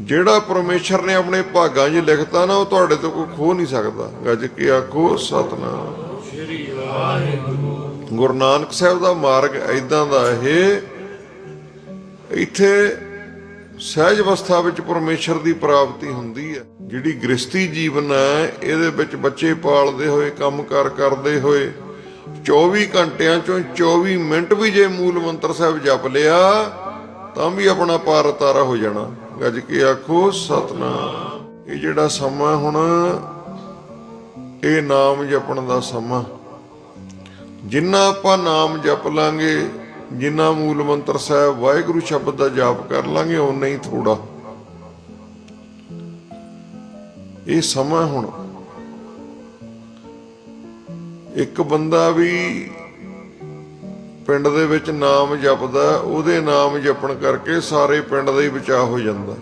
ਜਿਹੜਾ ਪਰਮੇਸ਼ਰ ਨੇ ਆਪਣੇ ਭਾਗਾਂ 'ਚ ਲਿਖਤਾ ਨਾ, ਉਹ ਤੁਹਾਡੇ ਤੋਂ ਕੋਈ ਖੋ ਨਹੀਂ ਸਕਦਾ। ਗੱਜ ਕੇ ਆਖੋ, ਸਤਨਾਮ। ਗੁਰੂ ਨਾਨਕ ਸਾਹਿਬ ਦਾ ਮਾਰਗ ਐਦਾਂ ਦਾ ਇਹ ਇੱਥੇ ਸਹਿਜ ਅਵਸਥਾ ਵਿੱਚ ਪਰਮੇਸ਼ਰ ਦੀ ਪ੍ਰਾਪਤੀ ਹੁੰਦੀ ਹੈ। ਜਿਹੜੀ ਗ੍ਰਸਤੀ ਜੀਵਨ ਹੈ, ਇਹਦੇ ਵਿੱਚ ਬੱਚੇ ਪਾਲਦੇ ਹੋਏ, ਕੰਮਕਾਰ ਕਰਦੇ ਹੋਏ 24 ਘੰਟਿਆਂ ਚੋਂ 24 ਮਿੰਟ ਵੀ ਜੇ ਮੂਲ ਮੰਤਰ ਸਾਹਿਬ ਜਪ ਲਿਆ, ਤਾਂ ਵੀ ਆਪਣਾ ਪਾਰ ਉਤਾਰਾ ਹੋ ਜਾਣਾ। ਗੱਜ ਕੇ ਆਖੋ, ਸਤਨਾਮ। ਇਹ ਜਿਹੜਾ ਸਮਾਂ ਹੁਣ, ਇਹ ਨਾਮ ਜਪਣ ਦਾ ਸਮਾਂ। ਜਿੰਨਾ ਆਪਾਂ ਨਾਮ ਜਪ ਲਾਂਗੇ, ਜਿੰਨਾ ਮੂਲ ਮੰਤਰ ਸਾਹਿਬ ਵਾਹਿਗੁਰੂ ਸ਼ਬਦ ਦਾ ਜਾਪ ਕਰ ਲਾਂਗੇ, ਓਨਾ ਹੀ ਥੋੜਾ। ਇਹ ਸਮਾਂ ਹੁਣ। ਇੱਕ ਬੰਦਾ ਵੀ ਪਿੰਡ ਦੇ ਵਿੱਚ ਨਾਮ ਜਪਦਾ, ਉਹਦੇ ਨਾਮ ਜਪਣ ਕਰਕੇ ਸਾਰੇ ਪਿੰਡ ਦਾ ਹੀ ਬਚਾਅ ਹੋ ਜਾਂਦਾ।